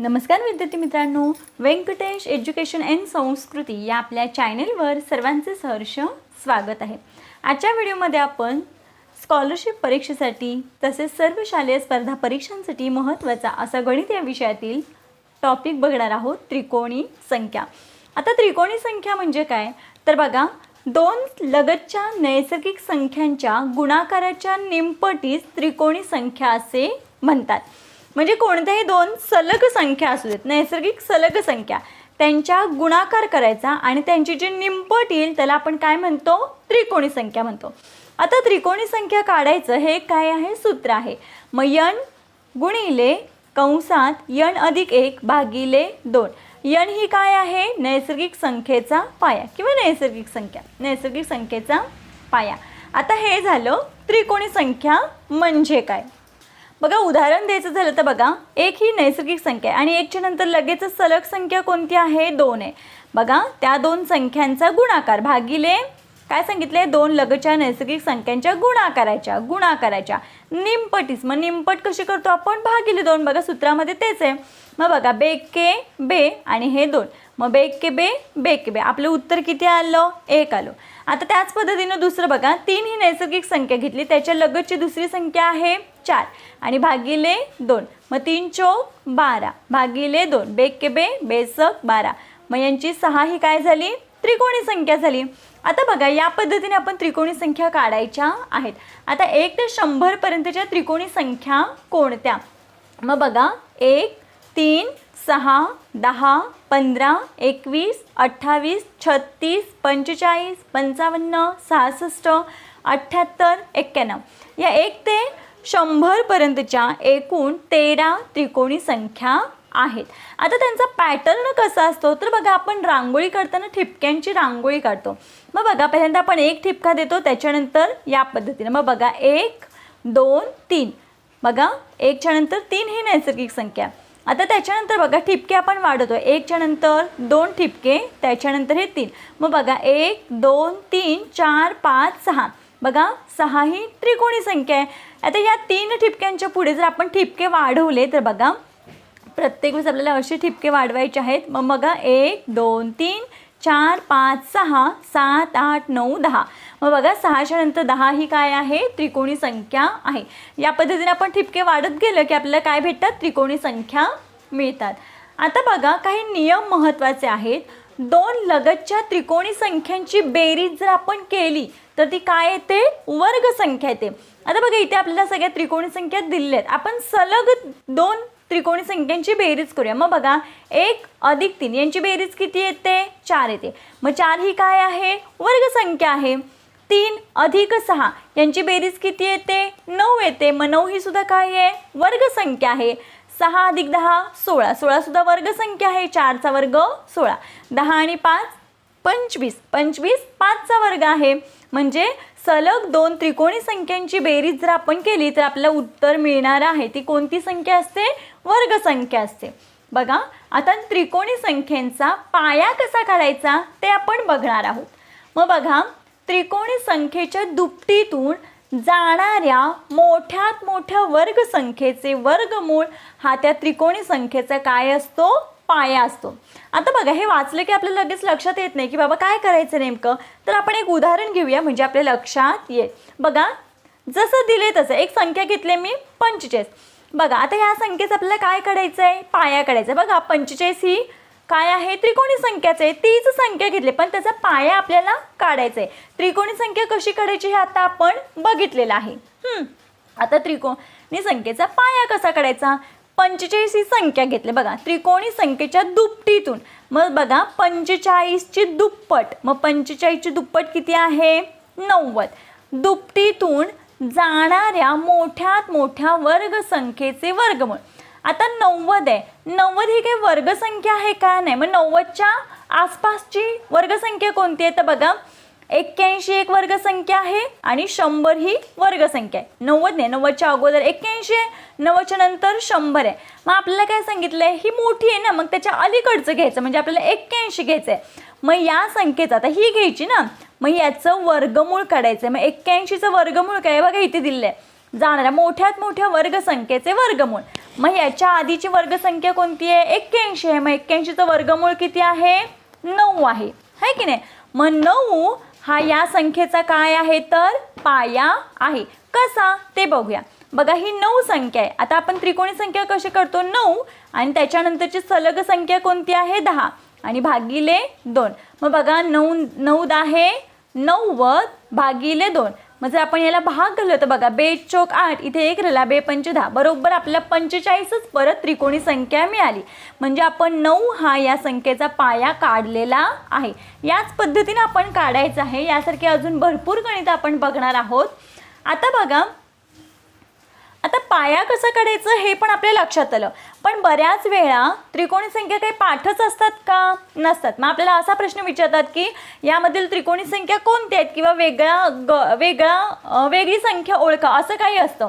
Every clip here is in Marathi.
नमस्कार विद्यार्थी मित्रांनो. व्यंकटेश एज्युकेशन अँड संस्कृती या आपल्या चॅनेलवर सर्वांचे सहर्ष स्वागत आहे. आजच्या व्हिडिओमध्ये आपण स्कॉलरशिप परीक्षेसाठी तसेच सर्व शालेय स्पर्धा परीक्षांसाठी महत्त्वाचा असा गणित या विषयातील टॉपिक बघणार आहोत त्रिकोणी संख्या. आता त्रिकोणी संख्या म्हणजे काय? तर बघा दोन लगतच्या नैसर्गिक संख्यांच्या गुणाकाराच्या निमपटीस त्रिकोणी संख्या असे म्हणतात. म्हणजे कोणत्याही दोन सलग संख्या असू देत नैसर्गिक सलग संख्या त्यांच्या गुणाकार करायचा आणि त्यांची जी निंपट येईल त्याला आपण काय म्हणतो? त्रिकोणी संख्या म्हणतो. आता त्रिकोणी संख्या काढायचं हे काय आहे? सूत्र आहे. मग यन गुणिले कंसात यन अधिक एक भागिले दोन. यन ही काय आहे? नैसर्गिक संख्येचा पाया किंवा नैसर्गिक संख्या नैसर्गिक संख्येचा पाया. आता हे झालं त्रिकोणी संख्या म्हणजे काय? बघा उदाहरण द्यायचं झालं तर बघा एक ही नैसर्गिक संख्या आहे आणि एकच्या नंतर लगेच सलग संख्या कोणती आहे? दोन आहे. बघा त्या दोन संख्यांचा गुणाकार भागिले काय सांगितले दोन लगच्या नैसर्गिक संख्यांच्या गुणाकाराच्या गुणाकाराच्या. निमपटीस मग निमपट कशी करतो आपण? भागिले दोन. बघा सूत्रामध्ये तेच आहे. मग बघा बेके बे आणि हे दोन. मग बेके बे बेके बे. आपलं उत्तर किती आलं? एक आलं. आता त्याच पद्धतीनं दुसरं बघा तीन ही नैसर्गिक संख्या घेतली त्याच्या लगतची दुसरी संख्या आहे चार. आणि भागिले दोन मग तीन चौक बारा. भागिले दोन बेके बे बेसक बारा. मग यांची सहा ही काय झाली? त्रिकोणी संख्या झाली. आता बघा या पद्धतीने आपण त्रिकोणी संख्या काढायच्या आहेत. आता एक ते शंभरपर्यंतच्या त्रिकोणी संख्या कोणत्या? मग बघा एक तीन सहा दहा पंधरा एकवीस अठ्ठावीस छत्तीस पंचेचाळीस पंचावन्न सहासष्ट अठ्ठ्याहत्तर एक्क्याण्णव. या एक ते शंभरपर्यंतच्या एकूण तेरा त्रिकोणी संख्या आहेत. आता त्यांचा पॅटर्न कसा असतो? तर बघा आपण रांगोळी काढताना ठिपक्यांची रांगोळी काढतो. मग बघा पहिल्यांदा आपण एक ठिपका देतो त्याच्यानंतर या पद्धतीने. मग बघा एक दोन तीन. बघा एकच्यानंतर तीन ही नैसर्गिक संख्या. आता त्याच्यानंतर बघा ठिपके आपण वाढवतो. एकच्या नंतर दोन ठिपके त्याच्यानंतर हे तीन. मग बघा एक दोन तीन चार पाच सहा. बघा सहा ही त्रिकोणी संख्या आहे. आता या तीन ठिपक्यांच्या पुढे जर आपण ठिपके वाढवले तर बघा प्रत्येक वेळेस आपल्याला असे ठिपके वाढवायचे आहेत. मग बघा एक दोन तीन चार पाच सहा सात आठ नऊ दहा. मग बघा सहाच्या नंतर दहा ही काय आहे? त्रिकोणी संख्या आहे. या पद्धतीने आपण ठिपके वाढत गेलं की आपल्याला काय भेटतात? त्रिकोणी संख्या मिळतात. आता बघा काही नियम महत्त्वाचे आहेत. दोन लगतच्या त्रिकोणी संख्यांची बेरीज जर आपण केली तर ती काय येते? वर्ग संख्या येते. आता बघा इथे आपल्याला सगळ्या त्रिकोणी संख्या दिलेल्या आहेत. आपण सलग दोन त्रिकोणी संख्यांची बेरीज करूया. मग बघा एक अधिक तीन यांची बेरीज किती येते? चार येते. मग चार ही काय आहे? वर्गसंख्या आहे. तीन अधिक सहा यांची बेरीज किती येते? नऊ येते. मग नऊ ही सुद्धा काय आहे? वर्गसंख्या आहे. सहा अधिक दहा सोळा. सोळासुद्धा वर्गसंख्या आहे. चारचा वर्ग सोळा. दहा आणि पाच पंचवीस. पंचवीस पाचचा वर्ग आहे. म्हणजे सलग दोन त्रिकोणी संख्यांची बेरीज जर आपण केली तर आपल्याला उत्तर मिळणार आहे. ती कोणती संख्या असते? वर्गसंख्या असते. बघा आता त्रिकोणी संख्येचा पाया कसा काढायचा ते आपण बघणार आहोत. मग बघा त्रिकोणी संख्येच्या दुपटीतून जाणाऱ्या मोठ्यात मोठ्या वर्गसंख्येचे वर्गमूळ हा त्या त्रिकोणी संख्येचा काय असतो? पाया असतो. आता बघा हे वाचलं की आपल्याला लगेच लक्षात येत नाही की बाबा काय करायचं नेमकं? तर आपण एक उदाहरण घेऊया म्हणजे आपल्या लक्षात येईल. बघा जसं दिले तसं. एक संख्या घेतली मी पंचेचाळीस. बघा आता ह्या संख्येचं आपल्याला काय काढायचं आहे? पाया काढायचा आहे. बघा पंचेचाळीस ही काय आहे? त्रिकोणी संख्याच आहे. तीच संख्या घेतली पण त्याचा पाया आपल्याला काढायचा आहे. त्रिकोणी संख्या कशी काढायची हे आता आपण बघितलेलं आहे. आता त्रिकोणी संख्येचा पाया कसा काढायचा? पंचेचाळीस ही संख्या घेतली. बघा त्रिकोणी संख्येच्या दुपटीतून. मग बघा पंचेचाळीसची दुप्पट. मग पंचेचाळीसची दुप्पट किती आहे? नव्वद. दुपटीतून जाणाऱ्या मोठ्यात मोठ्या वर्गसंख्येचे वर्गमूळ. आता नव्वद आहे. नव्वद ही काही वर्गसंख्या आहे का नाही? मग नव्वदच्या आसपासची वर्गसंख्या कोणती आहे? तर बघा एक्क्याऐंशी एक वर्गसंख्या आहे आणि शंभर ही वर्गसंख्या आहे. नव्वद नाही नव्वदच्या अगोदर एक्क्याऐंशी आहे नव्वदच्या नंतर शंभर आहे. मग आपल्याला काय सांगितलं आहे ही मोठी आहे ना मग त्याच्या अलीकडचं घ्यायचं म्हणजे आपल्याला एक्क्याऐंशी घ्यायचं आहे मग या संख्येचं आता ही घ्यायची ना मग याचं वर्गमूळ काढायचं आहे मग एक्क्याऐंशीचं वर्गमूळ काय? बघा इथे दिलेलं आहे जाणाऱ्या मोठ्यात मोठ्या वर्गसंख्येचे वर्गमूळ. मग याच्या आधीची वर्गसंख्या कोणती आहे? एक्क्याऐंशी आहे. मग एक्क्याऐंशीचं वर्गमूळ किती आहे? नऊ आहे. है की नाही? मग नऊ हा या संख्येचा काय आहे तर? पाया आहे. कसा? ते बघूया. बघा ही नऊ संख्या आहे. आता आपण त्रिकोणी संख्या कशी करतो? नऊ. आणि त्याच्यानंतरची सलग संख्या कोणती आहे? दहा. आणि भागिले दोन. मग बघा नऊ नऊ दहा नव्वद भागिले दोन. मग जर आपण याला भाग घालू तर बघा बे चौक आठ इथे एक राहिला बे पंच दहा बरोबर आपल्याला पंचेचाळीसच परत त्रिकोणी संख्या मिळाली. म्हणजे आपण नऊ हा या संख्येचा पाया काढलेला आहे. याच पद्धतीने आपण काढायचं आहे. यासारखे अजून भरपूर गणित आपण बघणार आहोत. आता बघा आता पाया कसा काढायचं हे पण आपल्या लक्षात आलं. पण बऱ्याच वेळा त्रिकोणी संख्या काही पाठच असतात का? नसतात. मग आपल्याला असा प्रश्न विचारतात की यामधील त्रिकोणी संख्या कोणत्या आहेत? किंवा वेगळा ग वेगळा वेगळी संख्या ओळखा. असं काही असतं.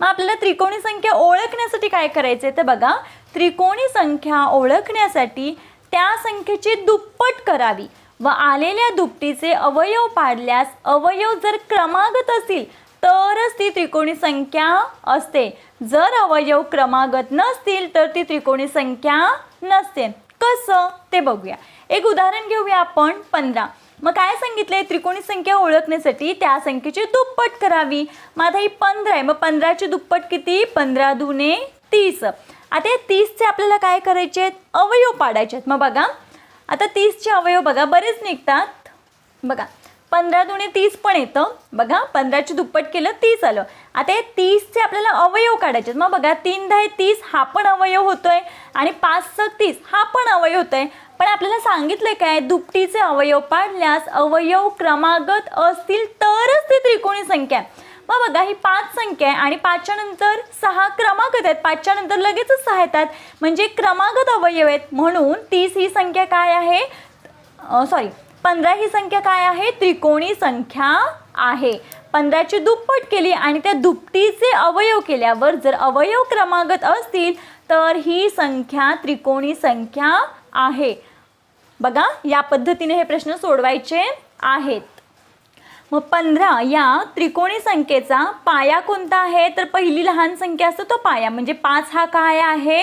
मग आपल्याला त्रिकोणी संख्या ओळखण्यासाठी काय करायचं आहे तर बघा त्रिकोणी संख्या ओळखण्यासाठी त्या संख्येची दुप्पट करावी. व आलेल्या दुपटीचे अवयव पाडल्यास अवयव जर क्रमागत असतील तरच ती त्रिकोणी संख्या असते. जर अवयव क्रमागत नसतील तर ती त्रिकोणी संख्या नसते. कसं? ते बघूया. एक उदाहरण घेऊया आपण पंधरा. मग काय सांगितलंय? त्रिकोणी संख्या ओळखण्यासाठी त्या संख्येची दुप्पट करावी. माझा ही पंधरा आहे. मग पंधराची दुप्पट किती? पंधरा दुने तीस. आता या तीसचे आपल्याला काय करायचे आहेत? अवयव पाडायचे आहेत. मग बघा. आता तीसचे अवयव बघा. बरेच निघतात. बघा. पंधरा दुणे तीस पण येतं. बघा पंधराची दुप्पट केलं तीस आलं. आता हे तीसचे आपल्याला अवयव काढायचे आहेत. मग बघा तीन दहा तीस हा पण अवयव होतोय. आणि पाच सक तीस हा पण अवयव होतोय. पण आपल्याला सांगितलं काय? दुपटीचे अवयव पाडल्यास अवयव क्रमागत असतील तरच ती त्रिकोणी संख्या. आहे. मग बघा ही पाच संख्या आहे आणि पाचच्या नंतर सहा क्रमागत आहेत. पाचच्या नंतर लगेचच सहा येतात. म्हणजे क्रमागत अवयव आहेत. म्हणून तीस ही संख्या काय आहे? सॉरी पंधरा ही संख्या काय आहे? त्रिकोणी संख्या आहे. पंधराची दुप्पट केली आणि त्या दुपटीचे अवयव केल्यावर जर अवयव क्रमागत असतील तर ही संख्या त्रिकोणी संख्या आहे. बघा या पद्धतीने हे प्रश्न सोडवायचे आहेत. मग पंधरा या त्रिकोणी संख्येचा पाया कोणता आहे? तर पहिली लहान संख्या असतो तो पाया म्हणजे पाच हा काय आहे?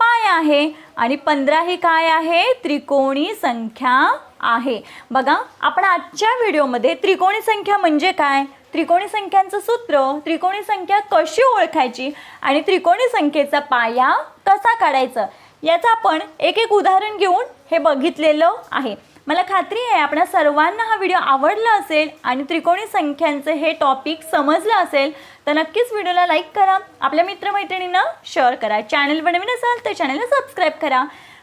पाय आहे. आणि पंधरा ही काय आहे? त्रिकोणी संख्या आहे. बघा आपण आजच्या व्हिडिओमध्ये त्रिकोणी संख्या म्हणजे काय? त्रिकोणी संख्यांचं सूत्र त्रिकोणी संख्या कशी ओळखायची आणि त्रिकोणी संख्येचा पाया कसा काढायचा? याचं आपण एक एक उदाहरण घेऊन हे बघितलेलं आहे. मला खात्री आहे आपणा सर्वांना हा व्हिडिओ आवडला असेल आणि त्रिकोणी संख्यांचे हे टॉपिक समजलं असेल तर नक्कीच व्हिडिओला लाईक करा. आपल्या मित्रमैत्रिणींना शेअर करा. चॅनल बनवीन असाल तर चॅनलला सबस्क्राईब करा.